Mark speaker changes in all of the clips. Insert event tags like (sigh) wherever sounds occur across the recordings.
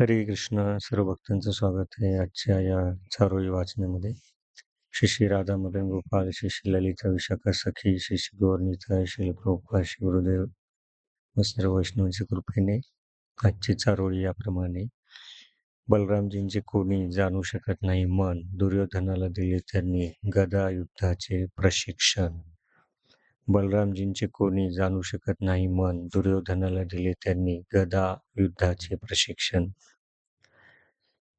Speaker 1: हरे कृष्ण सर्व भक्तांचं स्वागत आहे आजच्या या चारोळी वाचनामध्ये. श्री श्री राधा मदन गोपाल श्री श्री ललिता विशाखा सखी श्री श्री गौरनीता श्री श्री गुरुदेव व सर्व वैष्णवांच्या कृपेने आजची चारोळी याप्रमाणे बलरामजींचे कोणी जाणू शकत नाही. मन दुर्योधनाला दिले त्यांनी गदा युद्धाचे प्रशिक्षण. बलरामजींचे कोणी जाणू शकत नाही मन दुर्योधनाला दिले त्यांनी गदा युद्धाचे प्रशिक्षण.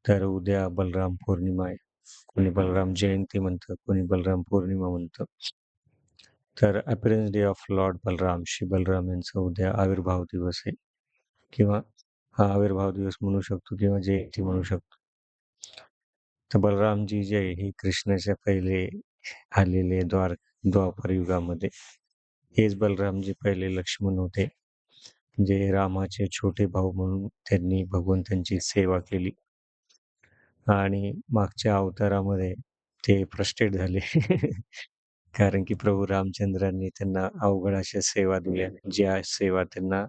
Speaker 1: तर उद्या बलराम पौर्णिमा आहे. कोणी बलराम जयंती म्हणतं कोणी बलराम पौर्णिमा म्हणतं. तर appearance day of lord Balram Shri Balram यांचा उद्या आविर्भाव दिवस आहे. किंवा हा आविर्भाव दिवस म्हणू शकतो किंवा जयंती म्हणू शकतो. तर बलरामजी जय हे कृष्णाच्या पहिले आलेले द्वार द्वापर युगामध्ये. हेच बलरामजी पहिले लक्ष्मण होते. जे रामाचे छोटे भाऊ म्हणून त्यांनी भगवंतांची सेवा केली. आणि मागच्या अवतारामध्ये ते फ्रस्ट्रेट झाले. (laughs) कारण की प्रभू रामचंद्रांनी त्यांना अवघड अशा सेवा दिल्या. ज्या सेवा त्यांना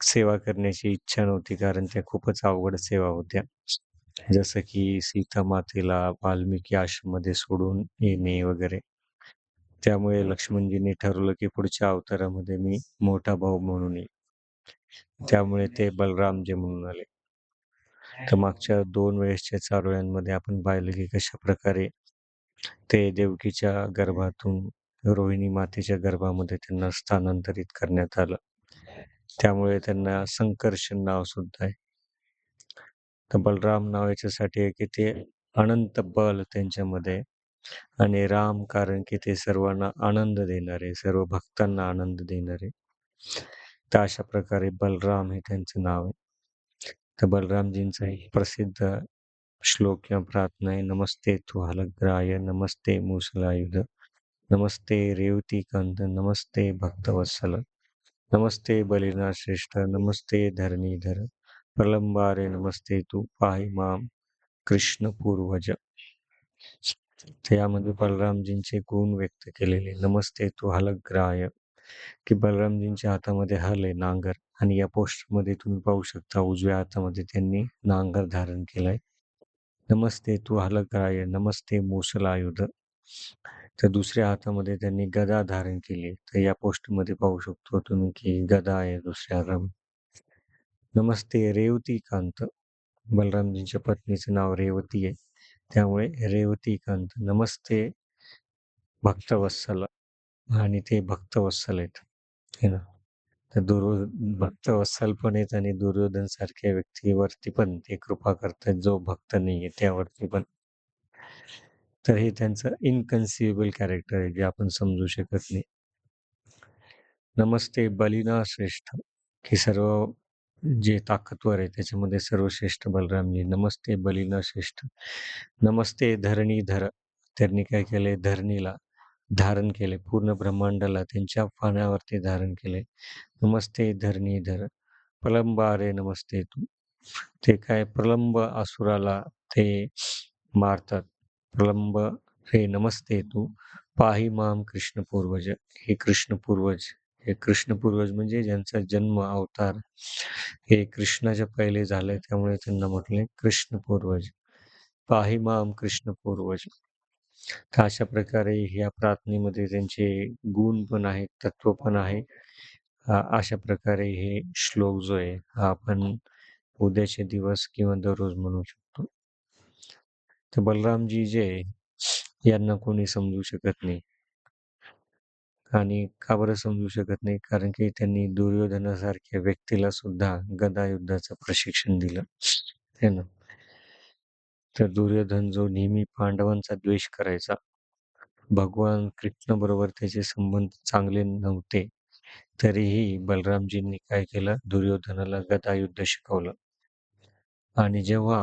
Speaker 1: सेवा करण्याची इच्छा नव्हती. कारण त्या खूपच अवघड सेवा होत्या. जसं की सीता मातेला वाल्मिकी आश्रममध्ये सोडून येणे वगैरे. त्यामुळे लक्ष्मणजींनी ठरवलं की पुढच्या अवतारामध्ये मी मोठा भाऊ म्हणून येईल त्यामुळे ते बलरामजी म्हणून आले. तर मागच्या दोन वेळेसच्या चारोळ्यांमध्ये आपण पाहिलं की कशा प्रकारे ते देवकीच्या गर्भातून रोहिणी मातेच्या गर्भामध्ये त्यांना स्थानांतरित करण्यात आलं. त्यामुळे त्यांना संकर्षण नाव सुद्धा आहे. तर बलराम नाव याच्यासाठी आहे की ते अनंत बल त्यांच्यामध्ये आणि राम कारण की ते सर्वांना आनंद देणारे सर्व भक्तांना आनंद देणारे. तर अशा प्रकारे बलराम हे त्यांचं नाव आहे. तर बलरामजींचा एक प्रसिद्ध श्लोक किंवा प्रार्थना आहे नमस्ते तू हलग्राय नमस्ते मुसलायुध नमस्ते रेवती कंद नमस्ते भक्तवत्सल नमस्ते बलिना श्रेष्ठ नमस्ते धरणीधर प्रलंबारे नमस्ते तू पाहि माम कृष्ण पूर्वज. यामध्ये बलरामजींचे गुण व्यक्त केलेले नमस्ते तू हलग्राय की बलरामजींच्या हातामध्ये हल आहे नांगर आणि या पोस्टरमध्ये तुम्ही पाहू शकता उजव्या हातामध्ये त्यांनी नांगर धारण केलाय. नमस्ते तू हलग्राय नमस्ते मुसलायुध तर दुसऱ्या हातामध्ये त्यांनी गदा धारण केली तर या पोस्टमध्ये पाहू शकतो तुम्ही की गदा आहे दुसऱ्या हातामध्ये नमस्ते रेवती कांत. बलरामजींच्या पत्नीचं नाव रेवती आहे. त्यामुळे रेवतीकांत नमस्ते भक्तवत्सल. आणि ते भक्तवत्सल आहेत. है ना. तर दुर्यो भक्तवत्सल पण आहेत आणि दुर्योधन सारख्या व्यक्तीवरती पण ते कृपा करतात. जो भक्त नाहीये त्यावरती पण. तर हे त्यांचं इनकन्सिबल कॅरेक्टर आहे जे आपण समजू शकत नाही. नमस्ते बलिना श्रेष्ठ. की सर्व जे ताकदवर आहे त्याच्यामध्ये सर्वश्रेष्ठ बलरामजी. नमस्ते बलीन श्रेष्ठ. नमस्ते धरणीधर. त्यांनी काय केले? धरणीला धारण केले. पूर्ण ब्रह्मांडाला त्यांच्या पाण्यावरती धारण केले. नमस्ते धरणीधर. प्रलंबारे नमस्ते तू. ते काय प्रलंब असुराला ते मारतात. प्रलंब हे नमस्ते तू. पाही माम कृष्ण पूर्वज. हे कृष्ण पूर्वज. हे कृष्ण पूर्वज म्हणजे ज्यांचा जन्म अवतार हे कृष्णाच्या पहिले झाले त्यामुळे त्यांना म्हटले कृष्ण पूर्वज पाहिमाम कृष्ण पूर्वज तर अशा प्रकारे ह्या प्रार्थनेमध्ये त्यांचे गुण पण आहेत तत्व पण आहे. अशा प्रकारे हे श्लोक जो आहे हा आपण उद्याचे दिवस किंवा दररोज म्हणू शकतो. तर बलरामजी जे यांना कोणी समजू शकत नाही. आणि का बरं समजू शकत नाही? कारण की त्यांनी दुर्योधनासारख्या व्यक्तीला सुद्धा गदा युद्धाचं प्रशिक्षण दिलं. है ना? तर दुर्योधन जो नेहमी पांडवांचा द्वेष करायचा भगवान कृष्ण बरोबर त्याचे संबंध चांगले नव्हते तरीही बलरामजींनी काय केलं? दुर्योधनाला गदा युद्ध शिकवलं. आणि जेव्हा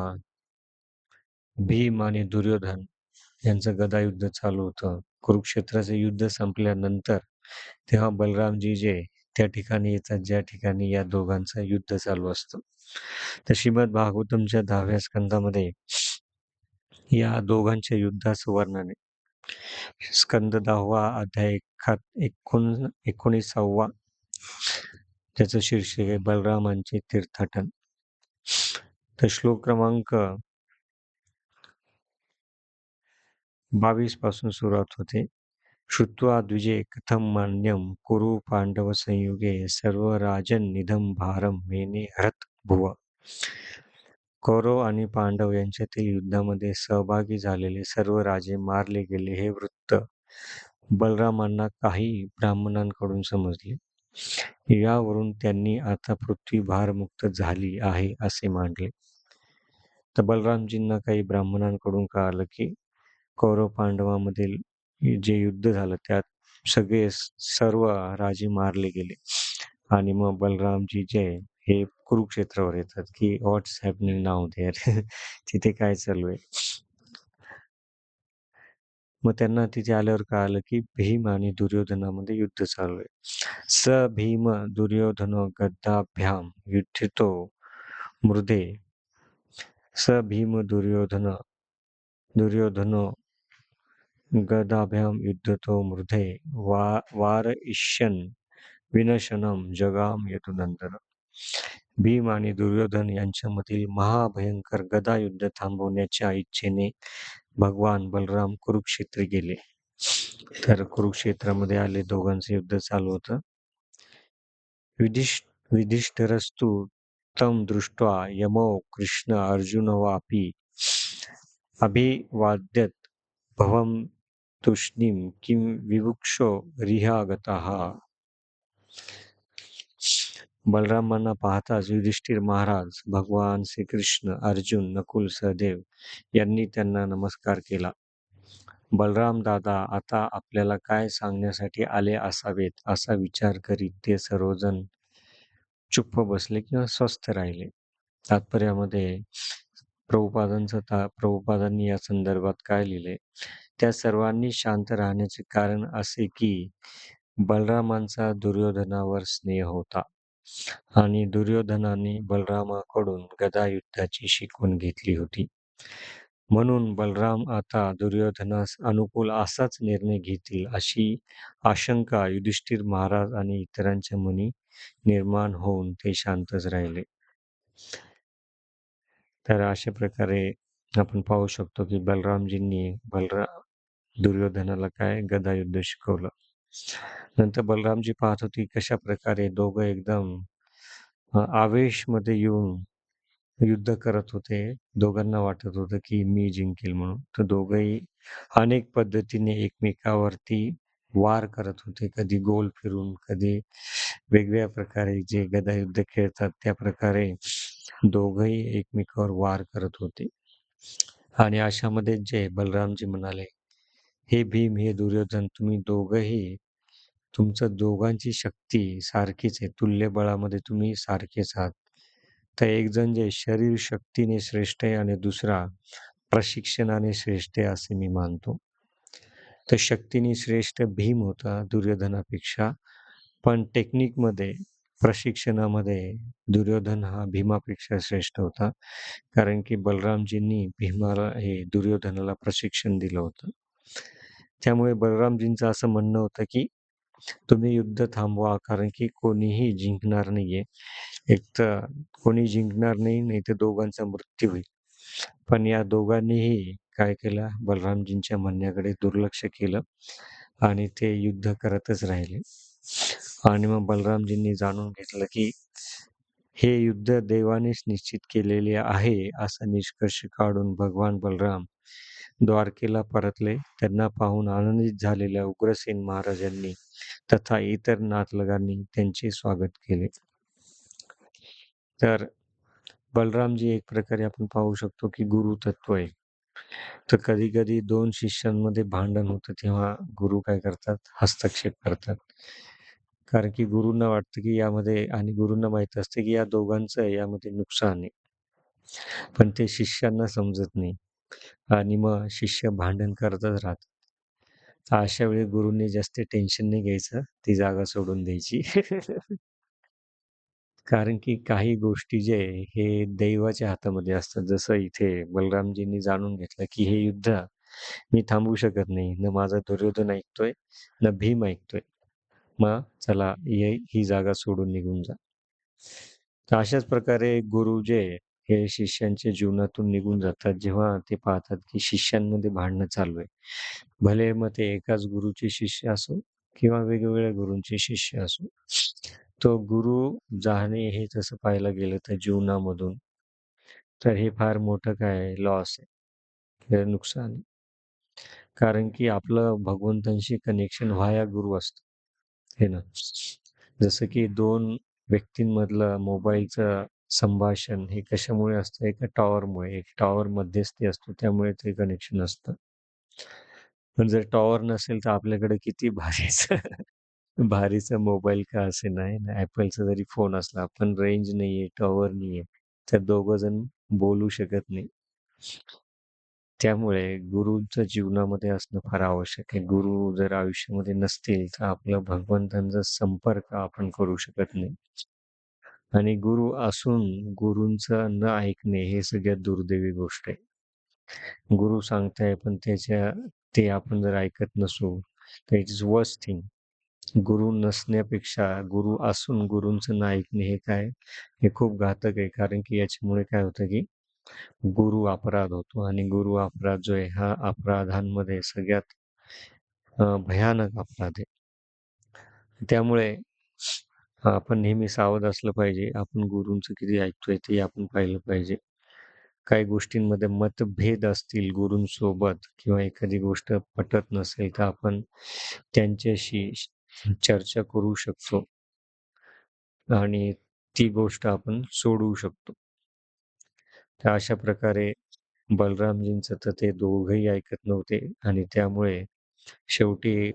Speaker 1: भीम आणि दुर्योधन यांचं गदा युद्ध चालू होतं. कुरुक्षेत्राचं युद्ध संपल्यानंतर तेव्हा बलरामजी जे त्या ठिकाणी येतात ज्या ठिकाणी या दोघांचं युद्ध चालू असतं. तर श्रीमद भागवतमच्या दहाव्या स्कंदामध्ये या दोघांच्या युद्धाचं वर्णन आहे स्कंद दहावा अध्याय एकोण एकोणीसावा त्याचं शीर्षक आहे बलरामांचे तीर्थाटन. तर श्लोक क्रमांक बावीसपासून सुरुवात होते. श्रुत्वा द्विजे कथम मान्यम कुरु पांडव संयुगे सर्व राजन निधम भारम मेने हरत भुव. कौरव आणि पांडव यांच्यातील युद्धामध्ये सहभागी झालेले सर्व राजे मारले गेले हे वृत्त बलरामांना काही ब्राह्मणांकडून समजले. यावरून त्यांनी आता पृथ्वी भारमुक्त झाली आहे असे मांडले तर बलरामजींना काही ब्राह्मणांकडून कळालं की कौरव पांडवामधील जे युद्ध झालं त्यात सगळे सर्व राजे मारले गेले. आणि मग बलरामजी जे हे कुरुक्षेत्रावर येतात की व्हॉट्स हॅपनिंग नाव देअर तिथे काय चालू आहे? मग त्यांना तिथे आल्यावर कळालं की भीम आणि दुर्योधनामध्ये युद्ध चालू आहे. स भीम दुर्योधन गद्दाभ्याम युद्धितो मृदे. स भीम दुर्योधन दुर्योधनो गदाभ्याम युद्धतो मृधे वा वार इष्यन विनशनम जगाम यदुनंदन भीम आणि दुर्योधन यांच्यामधील महाभयंकर गदा युद्ध थांबवण्याच्या इच्छेने भगवान बलराम कुरुक्षेत्री गेले. तर कुरुक्षेत्रामध्ये आले दोघांचं युद्ध चालू होतं. विधिष्ठ विधिष्ठरस्तु तम दृष्ट्वा यमो कृष्ण अर्जुन वापी अभिवाद्यत भवम तुष्णीम किम विवुक्षो रिहागतः? बलरामांना पाहताच युधिष्ठिर महाराज भगवान श्रीकृष्ण अर्जुन नकुल सहदेव यांनी त्यांना नमस्कार केला. बलराम दादा आता आपल्याला काय सांगण्यासाठी आले असावेत असा विचार करीत ते सर्वजण चुप्प बसले किंवा स्वस्थ राहिले. तात्पर्यामध्ये प्रभुपादांचं ता प्रभुपादांनी या संदर्भात काय लिहिले? त्या सर्वांनी शांत राहण्याचे कारण असे की बलरामांचा दुर्योधनावर स्नेह होता आणि दुर्योधनाने बलरामाकडून गदा युद्धाची शिकवण घेतली होती. म्हणून बलराम आता दुर्योधनास अनुकूल असाच निर्णय घेतील अशी आशंका युधिष्ठिर महाराज आणि इतरांच्या मनी निर्माण होऊन ते शांतच राहिले. तर अशा प्रकारे आपण पाहू शकतो की बलरामजींनी बलरा दुर्योधनाला काय गदा युद्ध शिकवलं? नंतर बलरामजी पाहत होती कशा प्रकारे दोघं एकदम आवेशमध्ये येऊन युद्ध करत होते. दोघांना वाटत होतं की मी जिंकेल म्हणून. तर दोघही अनेक पद्धतीने एकमेकावरती वार करत होते. कधी गोल फिरून कधी वेगवेगळ्या प्रकारे जे गदा युद्ध खेळतात त्या प्रकारे दोघही एकमेकावर वार करत होते. आणि अशामध्ये जे बलरामजी म्हणाले हे भीम हे दुर्योधन तुम्ही दोघंही तुमचं दोघांची शक्ती सारखीच आहे. तुल्य बळामध्ये तुम्ही सारखेच आहात. तर एक जण जे शरीर शक्तीने श्रेष्ठ आहे आणि दुसरा प्रशिक्षणाने श्रेष्ठ आहे असे मी मानतो. तर शक्तीने श्रेष्ठ भीम होता दुर्योधनापेक्षा. पण टेक्निकमध्ये प्रशिक्षणामध्ये दुर्योधन हा भीमापेक्षा श्रेष्ठ होता. कारण की बलरामजींनी भीमाला हे दुर्योधनाला प्रशिक्षण दिलं होतं. त्यामुळे बलरामजींचं असं म्हणणं होतं की तुम्ही युद्ध थांबवा कारण की कोणीही जिंकणार नाहीये. एक तर कोणी जिंकणार नाही नाही तर दोघांचा मृत्यू होईल. पण या दोघांनीही काय केलं? बलरामजींच्या म्हणण्याकडे दुर्लक्ष केलं आणि ते युद्ध करतच राहिले. आणि मग बलरामजींनी जाणून घेतलं की हे युद्ध देवानेच निश्चित केलेले आहे असा निष्कर्ष काढून भगवान बलराम द्वारकेला परतले. त्यांना पाहून आनंदित झालेल्या उग्रसेन महाराजांनी तथा इतर नातलगांनी त्यांचे स्वागत केले. तर बलरामजी एक प्रकारे आपण पाहू शकतो की गुरु तत्व आहे. तर कधी कधी दोन शिष्यांमध्ये भांडण होतं तेव्हा गुरु काय करतात? हस्तक्षेप करतात. कारण की गुरुंना वाटतं की यामध्ये आणि गुरुंना माहीत असते की या दोघांचं यामध्ये नुकसान आहे. पण ते शिष्यांना समजत नाही. आणि मग शिष्य भांडण करतच राहतात. अशा वेळी गुरुंनी जास्त टेन्शन नाही घ्यायचं ती जागा सोडून द्यायची. कारण की काही गोष्टी जे हे दैवाच्या हातामध्ये असतात. जसं इथे बलरामजींनी जाणून घेतलं की हे युद्ध मी थांबवू शकत नाही. न माझा दुर्योधन ऐकतोय न भीम ऐकतोय. मग चला ही जागा सोडून निघून जा. तर अशाच प्रकारे गुरु जे हे शिष्यांच्या जीवनातून निघून जातात. जेव्हा ते पाहतात की शिष्यांमध्ये भांडणं चालू आहे. भले मग ते एकाच गुरुचे शिष्य असो किंवा वेगवेगळ्या गुरूंचे शिष्य असो तो गुरु जाणे हे तसं पाहायला गेलं तर जीवनामधून तर हे फार मोठं काय लॉस आहे हे नुकसान आहे. कारण की आपलं भगवंतांशी कनेक्शन व्हाया गुरु असतं. हे ना? जसं की दोन व्यक्तींमधलं मोबाईलचं संभाषण हे कशामुळे असतं? एका टॉवरमुळे एक टॉवर मध्यस्थी असतो त्यामुळे ते कनेक्शन असतं. पण जर टॉवर नसेल तर आपल्याकडे किती भारीच भारीचा मोबाईल का असे नाही ना? ऍपलचा जरी फोन असला पण रेंज नाहीये टॉवर नाहीये तर दोघं जण बोलू शकत नाही. त्यामुळे गुरुचं जीवनामध्ये असणं फार आवश्यक आहे. गुरु जर आयुष्यामध्ये नसतील तर आपल्या भगवंतांचा संपर्क आपण करू शकत नाही. आणि गुरु असून गुरूंचं न ऐकणे हे सगळ्यात दुर्दैवी गोष्ट आहे. गुरु सांगताय पण त्याच्या ते आपण जर ऐकत नसू तर इट इज वर्स्ट थिंग गुरु नसण्यापेक्षा गुरु असून गुरूंचं न ऐकणे हे काय? हे खूप घातक आहे कारण की याच्यामुळे काय होतं की गुरु अपराध होतो आणि गुरु अपराध जो आहे हा अपराधांमध्ये सगळ्यात भयानक अपराध आहे. त्यामुळे आपण नेहमी सावध असलं पाहिजे. आपण गुरूंचं किती ऐकतोय ते आपण पाहिलं पाहिजे. काही गोष्टींमध्ये मतभेद असतील गुरूंसोबत किंवा एखादी गोष्ट पटत नसेल तर आपण त्यांच्याशी चर्चा करू शकतो. आणि ती गोष्ट आपण सोडवू शकतो. तर अशा प्रकारे बलरामजींचं तर ते दोघही ऐकत नव्हते आणि त्यामुळे शेवटी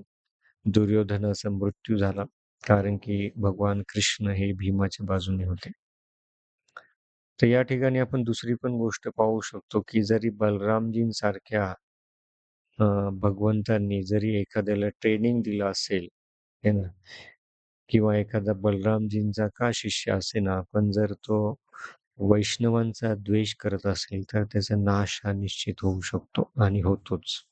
Speaker 1: दुर्योधनाचा मृत्यू झाला. कारण की भगवान कृष्ण हे भीमाच्या बाजूने होते. तर या ठिकाणी आपण दुसरी पण गोष्ट पाहू शकतो की जरी बलरामजींसारख्या भगवंतांनी जरी एखाद्याला ट्रेनिंग दिलं असेल हे ना? किंवा एखादा बलरामजींचा का शिष्य असे ना पण जर तो वैष्णवांचा द्वेष करत असेल तर त्याचा नाश हा निश्चित होऊ शकतो आणि होतोच.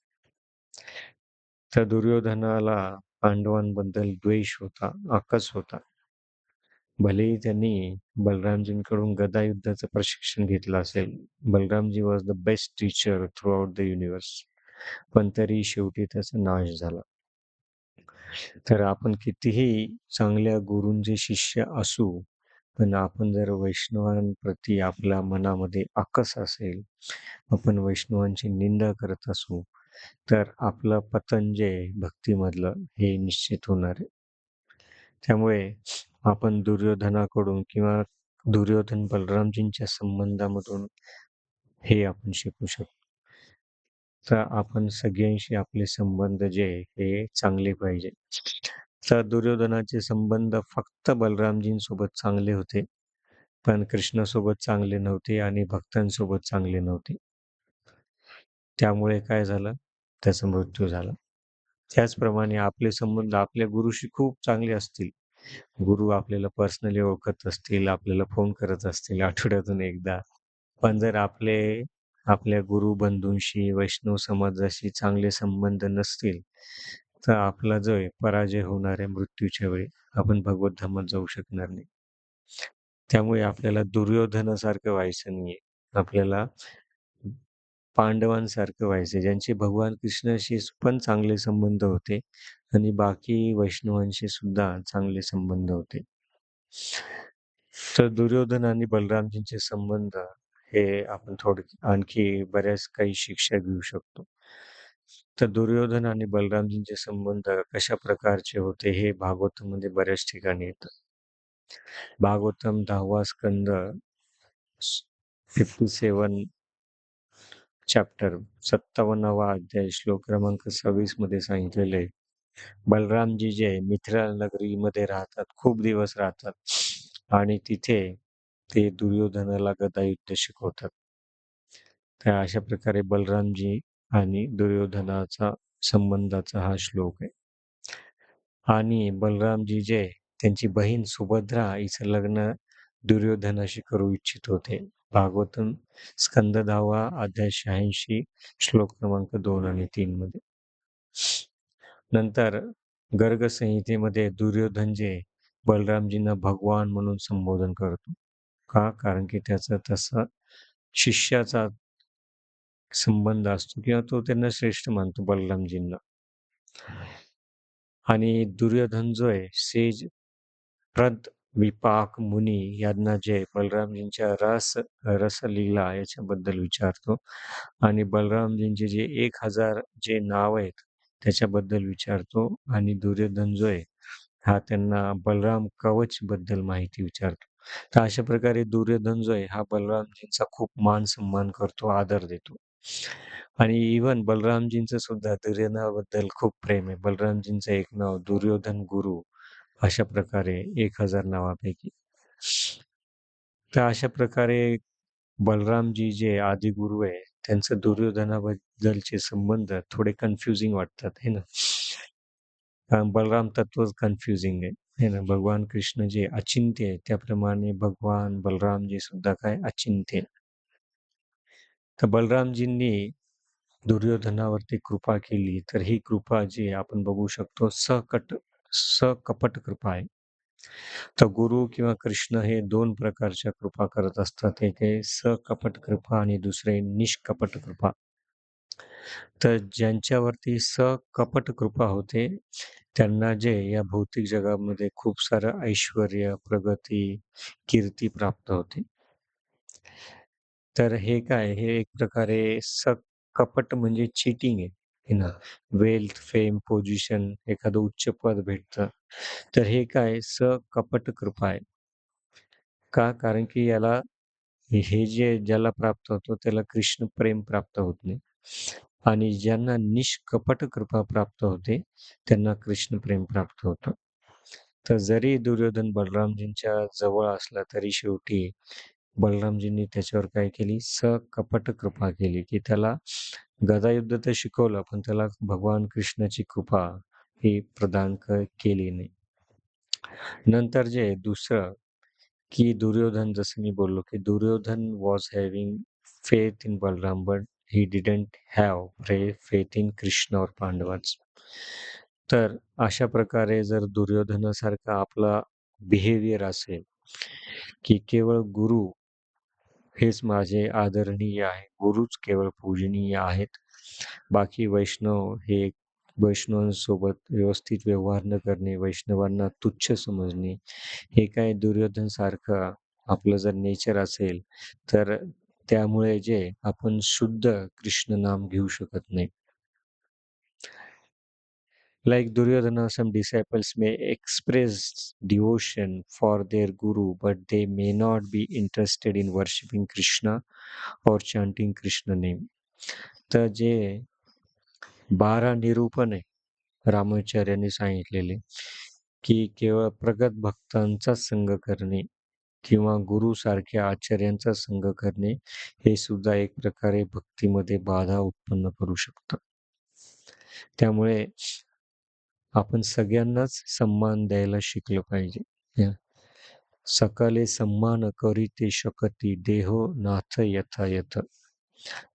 Speaker 1: तर दुर्योधनाला पांडवांबद्दल द्वेष होता आकस होता. भलेही त्यांनी बलरामजींकडून गदा युद्धाचं प्रशिक्षण घेतलं असेल Balramji was the best teacher throughout the universe पण तरी शेवटी त्याचा नाश झाला. तर आपण कितीही चांगल्या गुरूंचे शिष्य असू पण आपण जर वैष्णवांप्रती आपल्या मनामध्ये आकस असेल आपण वैष्णवांची निंदा करत असू तर आपलं पतन जे भक्तीमधलं हे निश्चित होणार आहे. त्यामुळे आपण दुर्योधनाकडून किंवा दुर्योधन बलरामजींच्या संबंधामधून हे आपण शिकू शकतो तर आपण सगळ्यांशी आपले संबंध जे हे चांगले पाहिजे. तर दुर्योधनाचे संबंध फक्त बलरामजींसोबत चांगले होते. पण कृष्णासोबत चांगले नव्हते आणि भक्तांसोबत चांगले नव्हते. त्यामुळे काय झालं? त्याचा मृत्यू झाला. त्याचप्रमाणे आपले संबंध आपल्या गुरुशी खूप चांगले असतील. गुरु आपल्याला पर्सनली ओळखत असतील आपल्याला फोन करत असतील आठवड्यातून एकदा. पण जर आपले आपल्या गुरु बंधूंशी वैष्णव समाजाशी चांगले संबंध नसतील तर आपला जो आहे पराजय होणार आहे मृत्यूच्या वेळी आपण भगवत जाऊ शकणार नाही. त्यामुळे आपल्याला दुर्योधनासारखं व्हायचं नाहीये. आपल्याला पांडवांसारखं व्हायचं. ज्यांचे भगवान कृष्णाशी पण चांगले संबंध होते आणि बाकी वैष्णवांशी सुद्धा चांगले संबंध होते. तर दुर्योधन आणि बलरामजींचे संबंध हे आपण थोड आणखी बऱ्याच काही शिक्षा घेऊ शकतो. तर दुर्योधन आणि बलरामजींचे संबंध कशा प्रकारचे होते हे भागवतममध्ये बऱ्याच ठिकाणी येत. भागवतम दहावा स्कंद फिफ्टी सेवन चॅप्टर सत्तावन्नावा अध्याय श्लोक क्रमांक सव्वीसमध्ये सांगितलेले आहे. बलरामजी जे मिथिला नगरीमध्ये राहतात खूप दिवस राहतात आणि तिथे ते दुर्योधनाला गदायुद्ध शिकवतात. तर अशा प्रकारे बलरामजी आणि दुर्योधनाचा संबंधाचा हा श्लोक आहे. आणि बलरामजी जे त्यांची बहीण सुभद्रा हिचं लग्न दुर्योधनाशी करू इच्छित होते. भागवतम स्कंद दहावा अध्याय शहाऐंशी श्लोक क्रमांक दोन आणि तीन मध्ये. नंतर गर्ग संहितेमध्ये दुर्योधन जे बलरामजींना भगवान म्हणून संबोधन करतो. का? कारण की त्याचा तसा शिष्याचा संबंध असतो किंवा तो त्यांना श्रेष्ठ मानतो बलरामजींना. आणि दुर्योधन जो आहे सेज प्रद विपाक मुनी यांना जे बलरामजींच्या रस रसलीला याच्याबद्दल विचारतो आणि बलरामजींचे जे एक हजार जे नाव आहेत त्याच्याबद्दल विचारतो आणि दुर्योधन जो आहे हा त्यांना बलराम कवच बद्दल माहिती विचारतो. तर अशा प्रकारे दुर्योधन जो आहे हा बलरामजींचा खूप मान सन्मान करतो आदर देतो. आणि इवन बलरामजींचं सुद्धा दुर्योधनाबद्दल खूप प्रेम आहे. बलरामजींचं एक नाव दुर्योधन गुरु अशा प्रकारे एक हजार नावापैकी. तर अशा प्रकारे बलरामजी जे आदिगुरु आहे त्यांचं दुर्योधनाबद्दलचे संबंध थोडे कन्फ्युजिंग वाटतात हे ना? कारण बलराम तत्वच कन्फ्युजिंग आहे हे ना? भगवान कृष्ण जे अचिंत्य आहे त्याप्रमाणे भगवान बलरामजी सुद्धा काय अचिंत्य तर बलरामजींनी दुर्योधनावरती कृपा केली तर ही कृपा जी आपण बघू शकतो सकट सकपट कृपा आहे. तर गुरु किंवा कृष्ण हे दोन प्रकारच्या कृपा करत असतात. एक आहे सकपट कृपा आणि दुसरे निष्कपट कृपा. तर ज्यांच्यावरती सकपट कृपा होते त्यांना जे या भौतिक जगामध्ये खूप सारं ऐश्वर प्रगती कीर्ती प्राप्त होते. तर हे काय? हे एक प्रकारे सकपट म्हणजे चिटिंग आहे. ना वेल्थ फेम पोझिशन एखादं उच्च पद भेटतं. तर हे काय? स कपट कृपा आहे. का? कारण की याला हे जे ज्याला प्राप्त होतो त्याला कृष्ण प्रेम प्राप्त होत नाही. आणि ज्यांना निष्कपट कृपा प्राप्त होते त्यांना कृष्ण प्रेम प्राप्त होतं. तर जरी दुर्योधन बलरामजींच्या जवळ असला तरी शेवटी बलरामजींनी त्याच्यावर काय केली? सकपट कृपा केली की त्याला गदायुद्ध तर शिकवलं पण त्याला भगवान कृष्णाची कृपा ही प्रदान केली नाही. नंतर जे दुसरं की दुर्योधन जसं मी बोललो की Duryodhana was having faith in Balaram but he didn't have faith in Krishna और पांडवाच. तर अशा प्रकारे जर दुर्योधनासारखा आपला बिहेवियर असेल की केवळ गुरु हेच माझे आदरणीय आहे. गुरुच केवळ पूजनीय आहेत. बाकी वैष्णव हे वैष्णवांसोबत व्यवस्थित व्यवहार न करणे वैष्णवांना तुच्छ समजणे हे काय दुर्योधन सारखं आपलं जर नेचर असेल तर त्यामुळे जे आपण शुद्ध कृष्ण नाम घेऊ शकत नाही. Like Duryodhana, some disciples may express devotion for their guru, but they may not be interested in worshipping Krishna or chanting Krishna name. तर जे बारा निरूपण आहे रामाचार्यांनी सांगितलेले की केवळ प्रगत भक्तांचा संग करणे किंवा गुरु सारख्या आचार्यांचा संग करणे हे सुद्धा एक प्रकारे भक्तीमध्ये बाधा उत्पन्न करू शकतं त्यामुळे आपण सगळ्यांनाच सम्मान द्यायला शिकलं पाहिजे. सकाले सम्मान करीते शकती देहो नाथ यथा यथ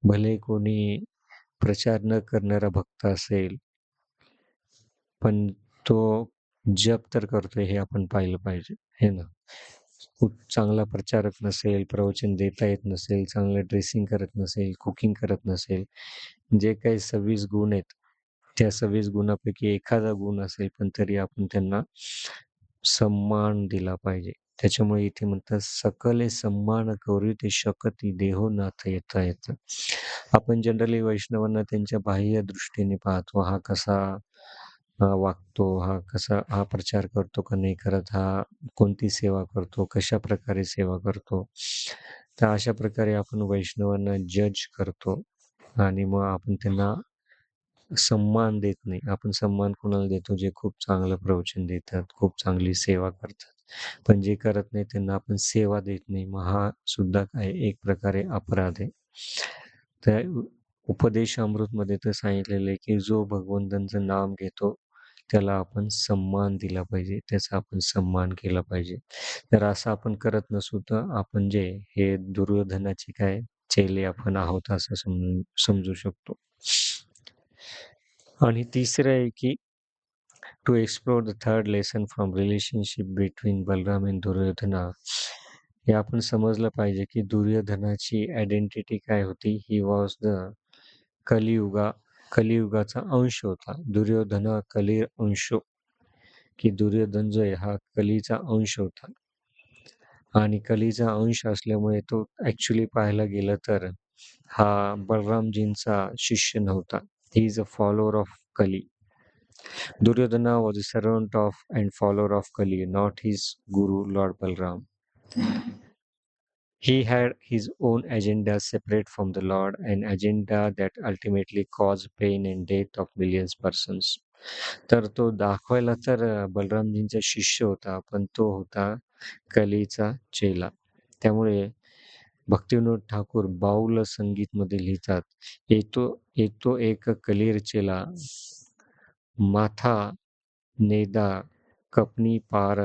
Speaker 1: भले कोणी प्रचार न करणारा भक्त असेल पण तो जप तर करतोय हे आपण पाहिलं पाहिजे हे ना? खूप चांगला प्रचारक नसेल प्रवचन देता येत नसेल चांगलं ड्रेसिंग करत नसेल कुकिंग करत नसेल जे काही सव्वीस गुण आहेत त्या सव्वीस गुणापैकी एखादा गुण असेल पण तरी आपण त्यांना सन्मान दिला पाहिजे. त्याच्यामुळे इथे म्हणतात सकले सम्मान करू ते शकती देहो नाथ येता येत आपण जनरली वैष्णवांना त्यांच्या बाह्य दृष्टीने पाहतो हा कसा वागतो हा कसा हा प्रचार करतो का नाही करत हा कोणती सेवा करतो कशा प्रकारे सेवा करतो तर अशा प्रकारे आपण वैष्णवांना जज करतो आणि मग आपण त्यांना सम्मान देत नाही. आपण सम्मान कोणाला देतो? जे खूप चांगलं प्रवचन देतात खूप चांगली सेवा करतात. पण जे करत नाही त्यांना आपण सेवा देत नाही. मग हा सुद्धा काय एक प्रकारे अपराध आहे. त्या उपदेश अमृतमध्ये तर सांगितलेलं आहे की जो भगवंतांचं नाम घेतो त्याला आपण सम्मान दिला पाहिजे. त्याचा आपण सम्मान केला पाहिजे. तर असं आपण करत नसू तर आपण जे हे दुर्योधनाचे काय चेले आपण आहोत असं समजू समजू शकतो. आणि तिसरं आहे की to explore the third lesson from relationship between Balram and Duryodhana हे आपण समजलं पाहिजे की दुर्योधनाची आयडेंटिटी काय होती? ही वॉज द कलियुगा कलियुगाचा अंश होता. दुर्योधन कली अंश. की दुर्योधन जो आहे हा कलीचा अंश होता. आणि कलीचा अंश असल्यामुळे तो ऍक्च्युली पाहायला गेलं तर हा बलरामजींचा शिष्य नव्हता. He is a follower of Kali Duryodhana was a servant of and follower of Kali not his guru lord Balram He had his own agenda separate from the Lord, an agenda that ultimately caused pain and death of millions persons. तर तो दाखवायला तर अ, बलरामजींचा शिष्य होता पण तो होता कलीचा चेला त्यामुळे भक्तिविनोद ठाकूर बाऊल संगीत मध्ये लिहितात. येतो येतो एक कलीर चेला. माथा नेदा कपनी पार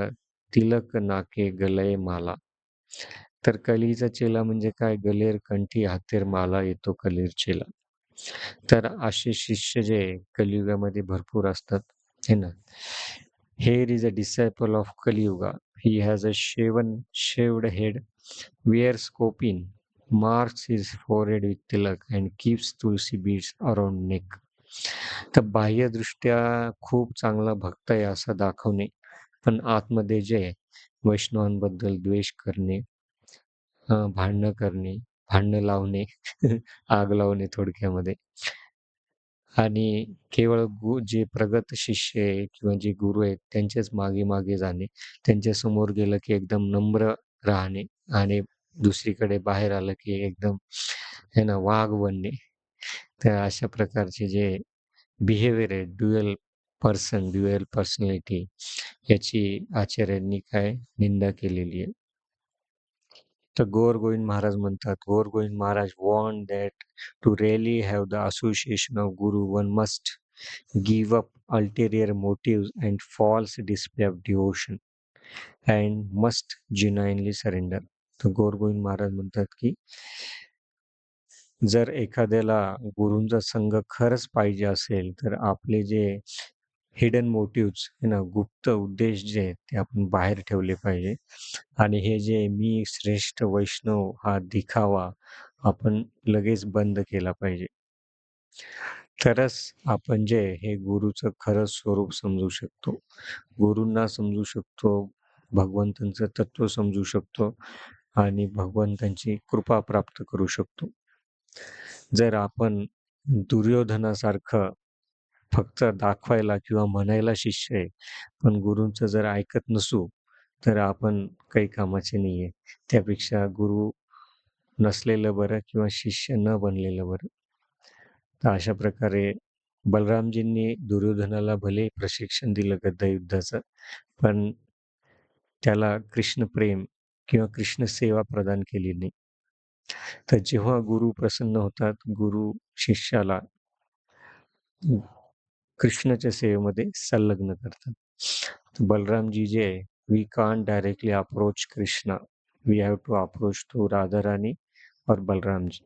Speaker 1: तिलक नाके गलय माला. तर कलीचा चेला म्हणजे काय? गलेर कंठी हातेर माला येतो कलीर चेला. तर असे शिष्य जे कलियुगामध्ये भरपूर असतात हे ना? Here is a disciple of Kaliyuga. He has a shaven shaved head wear scoping marks his forehead with tilak and keeps tulsi beads around neck तर बाह्यदृष्ट्या खूप चांगला भक्त आहे असं दाखवणे पण आतमध्ये जे आहे, वैष्णवांबद्दल द्वेष करणे भांडणं करणे भांडणं लावणे आग लावणे थोडक्यामध्ये आणि केवळ गु जे प्रगत शिष्य आहे किंवा जे गुरु आहेत त्यांच्याच मागे मागे जाणे त्यांच्यासमोर गेलं की एकदम नम्र राहणे आणि दुसरीकडे बाहेर आलं की एकदम है ना वाघ बनणे. तर अशा प्रकारचे जे बिहेवियर आहे ड्युएल पर्सन ड्युएल पर्सनॅलिटी याची आचार्यांनी काय निंदा केलेली आहे? तर गोर गोविंद महाराज म्हणतात Gour Govind Maharaj want that to really have the association of guru one must give up ulterior motive and false display of devotion and must genuinely surrender तर गोर गोविंद महाराज म्हणतात की जर एखाद्याला गुरूंचा संघ खरंच पाहिजे असेल तर आपले जे हिडन मोटिव्स हे ना गुप्त उद्देश जे आहेत ते आपण बाहेर ठेवले पाहिजे. आणि हे जे मी श्रेष्ठ वैष्णव हा दिखावा आपण लगेच बंद केला पाहिजे. तरच आपण जे हे गुरुचं खरं स्वरूप समजू शकतो. गुरूंना समजू शकतो भगवंतांचं तत्व समजू शकतो आणि भगवंतांची कृपा प्राप्त करू शकतो. जर आपण दुर्योधनासारखं फक्त दाखवायला किंवा म्हणायला शिष्य आहे. पण गुरूंचं जर ऐकत नसू तर आपण काही कामाचे नाही आहे. त्यापेक्षा गुरु नसलेलं बरं किंवा शिष्य न बनलेलं बरं. तर अशा प्रकारे बलरामजींनी दुर्योधनाला भले प्रशिक्षण दिलं गद्दायुद्धाचं पण त्याला कृष्णप्रेम किंवा कृष्ण सेवा प्रदान केली नाही. तर जेव्हा गुरु प्रसन्न होतात गुरु शिष्याला कृष्णाच्या सेवेमध्ये संलग्न करतात. बलरामजी जे आहे we can't directly approach Krishna we have to approach to Radharani और बलरामजी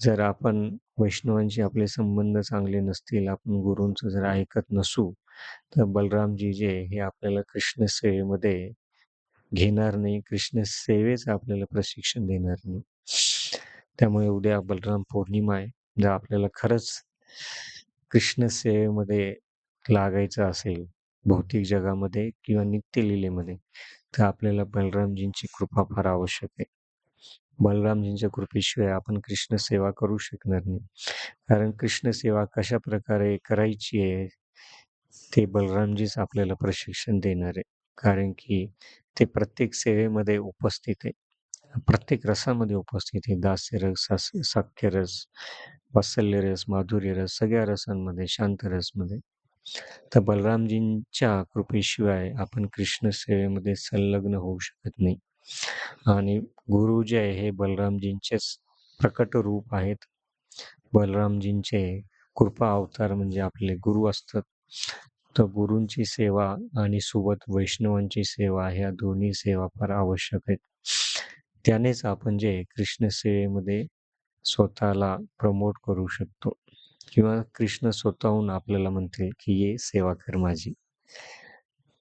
Speaker 1: जर आपण वैष्णवांशी आपले संबंध चांगले नसतील आपण गुरूंचं जर ऐकत नसू तर बलरामजी जे हे आपल्याला कृष्ण सेवेमध्ये घेणार नाही. कृष्ण सेवेचं आपल्याला प्रशिक्षण देणार नाही. त्यामुळे उद्या बलराम पौर्णिमा आहे. जर आपल्याला खरंच कृष्ण सेवेमध्ये लागायचं असेल भौतिक जगामध्ये किंवा नित्यलीलेमध्ये तर आपल्याला बलरामजींची कृपा फार आवश्यक आहे. बलरामजींच्या कृपेशिवाय आपण कृष्ण सेवा करू शकणार नाही. कारण कृष्ण सेवा कशा प्रकारे करायची आहे ते बलरामजीच आपल्याला प्रशिक्षण देणार. आहे कारण की ते प्रत्येक सेवेमध्ये उपस्थित आहे. प्रत्येक रसामध्ये उपस्थित आहे. दास्य रस सास- माधुर्यरस माधुर्य रस सगळ्या रसांमध्ये शांत रसमध्ये. तर बलरामजींच्या कृपेशिवाय आपण कृष्ण सेवेमध्ये संलग्न होऊ शकत नाही. आणि गुरु जे आहे हे बलरामजींचेच प्रकट रूप आहेत. बलरामजींचे कृपा अवतार म्हणजे आपले गुरु असतात. तर गुरूंची सेवा आणि सोबत वैष्णवांची सेवा ह्या दोन्ही सेवा फार आवश्यक आहेत. त्यानेच आपण जे कृष्ण सेवेमध्ये स्वतःला प्रमोट करू शकतो. किंवा कृष्ण स्वतःहून आपल्याला म्हणते की ये सेवा कर माझी.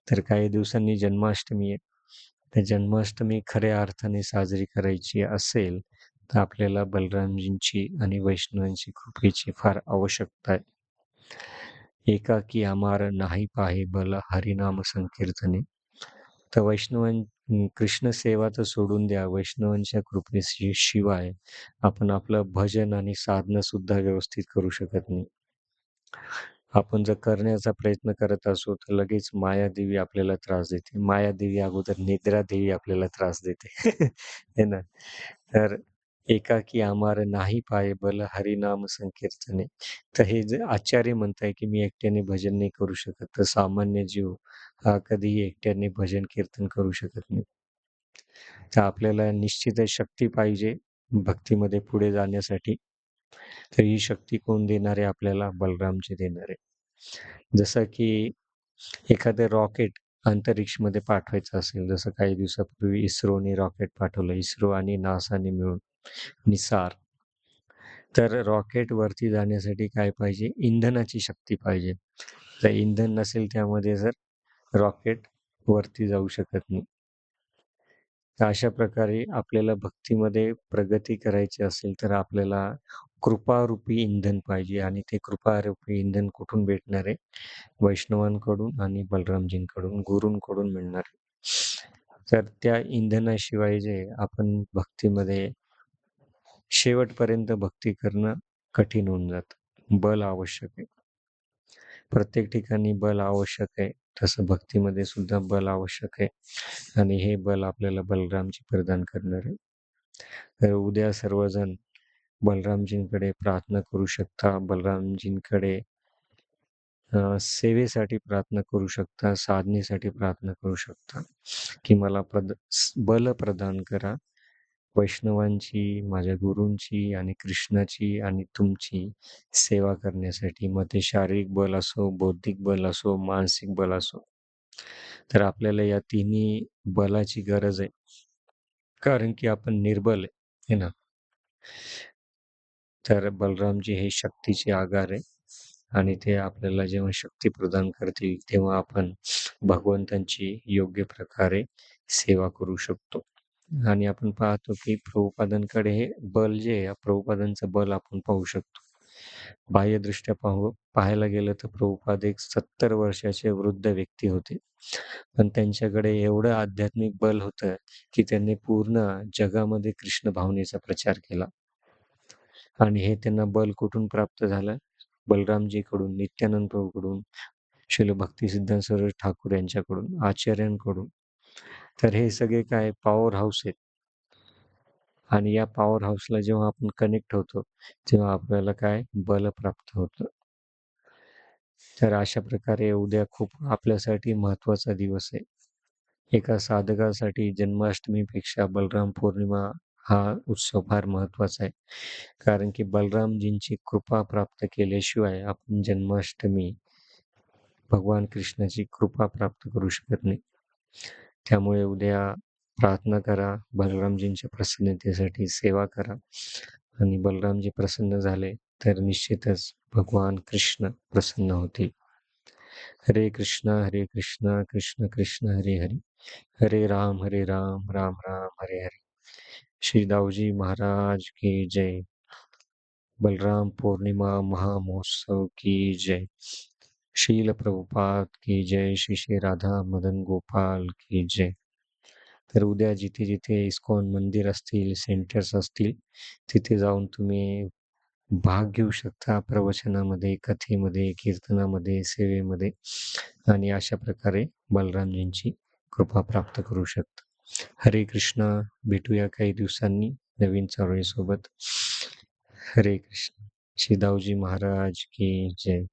Speaker 1: तर काही दिवसांनी जन्माष्टमी आहे. तर जन्माष्टमी खऱ्या अर्थाने साजरी करायची असेल तर आपल्याला बलरामजींची आणि वैष्णवांची कृपेची फार आवश्यकता आहे. एकाकी आमार नाही पाहे बल हरिनाम संकीर्तने. तर वैष्णवां कृष्ण सेवा तर सोडून द्या वैष्णवांच्या कृपेशी शिवाय आपण आपलं भजन आणि साधना सुद्धा व्यवस्थित करू शकत नाही. आपण जर करण्याचा प्रयत्न करत असू तर लगेच मायादेवी आपल्याला त्रास देते. मायादेवी अगोदर निद्रा देवी आपल्याला त्रास देते. (laughs) है ना? तर एकाकी आमार नाही पाय बल हरिनाम संकीर्तने. तर हे जे आचार्य म्हणताय की मी एकट्याने भजन नाही करू शकत तर सामान्य जीव हा कधीही एकट्याने भजन कीर्तन करू शकत नाही. तर आपल्याला निश्चितच शक्ती पाहिजे भक्तीमध्ये पुढे जाण्यासाठी. तर ही शक्ती कोण देणार? आहे आपल्याला बलरामचे देणार. आहे जसं की एखादं रॉकेट अंतरिक्षमध्ये पाठवायचं असेल जसं काही दिवसापूर्वी इस्रोने रॉकेट पाठवलं इस्रो आणि नासाने मिळून. निसार. तर रॉकेट वरती जाण्यासाठी काय पाहिजे? इंधनाची शक्ती पाहिजे. तर इंधन नसेल त्यामध्ये जर रॉकेट वरती जाऊ शकत नाही. तर अशा प्रकारे आपल्याला भक्तीमध्ये प्रगती करायची असेल तर आपल्याला कृपारूपी इंधन पाहिजे आणि ते कृपारूपी इंधन कुठून भेटणार? आहे वैष्णवांकडून आणि बलरामजींकडून गुरूंकडून मिळणार. आहे तर त्या इंधनाशिवाय जे आपण भक्तीमध्ये शेवटपर्यंत भक्ती करणं कठीण होऊन जातं. बल आवश्यक आहे. प्रत्येक ठिकाणी बल आवश्यक आहे. तसं भक्तीमध्ये सुद्धा बल आवश्यक आहे. आणि हे बल आपल्याला बलरामजी प्रदान करणार आहे. तर उद्या सर्वजण बलरामजींकडे प्रार्थना करू शकता. बलरामजींकडे सेवेसाठी प्रार्थना करू शकता. साधनेसाठी प्रार्थना करू शकता. की मला प्रद बल प्रदान करा. वैष्णवांची माझ्या गुरूंची आणि कृष्णाची आणि तुमची सेवा करण्यासाठी. मग ते शारीरिक बल असो बौद्धिक बल असो मानसिक बल असो. तर आपल्याला या तिन्ही बलाची गरज आहे. कारण की आपण निर्बल आहे ना? तर बलरामजी हे शक्तीचे आगार आहे. आणि ते आपल्याला जेव्हा शक्ती प्रदान करतील तेव्हा आपण भगवंतांची योग्य प्रकारे सेवा करू शकतो. आणि आपण पाहतो की प्रभुपादांकडे हे बल जे आहे प्रभुपादांचं बल आपण पाहू शकतो. बाह्यदृष्ट्या पाहू पाहायला गेलं तर प्रभुपाद एक सत्तर वर्षाचे वृद्ध व्यक्ती होते. पण त्यांच्याकडे एवढं आध्यात्मिक बल होतं की त्यांनी पूर्ण जगामध्ये कृष्ण भावनेचा प्रचार केला. आणि हे त्यांना बल कुठून प्राप्त झालं? बलरामजीकडून नित्यानंद प्रभूकडून शिल भक्ती सिद्धांत सरोज ठाकूर यांच्याकडून आचार्यांकडून तर हे सगळे काय पॉवर हाऊस आहेत. आणि या पॉवर हाऊसला जेव्हा आपण कनेक्ट होतो तेव्हा आपल्याला काय? बल प्राप्त होतं. तर अशा प्रकारे उद्या खूप आपल्यासाठी महत्त्वाचा दिवस आहे. एका साधकासाठी जन्माष्टमीपेक्षा बलराम पौर्णिमा हा उत्सव फार महत्त्वाचा आहे. कारण की बलरामजींची कृपा प्राप्त केल्याशिवाय आपण जन्माष्टमी भगवान कृष्णाची कृपा प्राप्त करू शकत नाही. त्यामुळे उद्या प्रार्थना करा बलरामजींच्या प्रसन्नतेसाठी सेवा करा. आणि बलरामजी प्रसन्न झाले तर निश्चितच भगवान कृष्ण प्रसन्न होतील. हरे कृष्ण हरे कृष्ण कृष्ण कृष्ण हरे हरे. हरे राम हरे राम राम राम हरे हरे. श्री दाऊजी महाराज की जय. बलराम पूर्णिमा महामहोत्सव की जय. शील प्रभुपाद की जय श्री श्री राधा मदन गोपाल की जय। तर उद्या जिथे जिथे इस्कॉन मंदिर असतील सेंटर्स असतील तिथे जाऊन तुम्ही भाग घेऊ शकता प्रवचनामध्ये कथेमध्ये कीर्तनामध्ये सेवेमध्ये आणि अशा प्रकारे बलरामजींची कृपा प्राप्त करू शकता। हरे कृष्ण भेटूया काही दिवसांनी नवीन सोबत हरे कृष्ण शिदावजी महाराज की जय।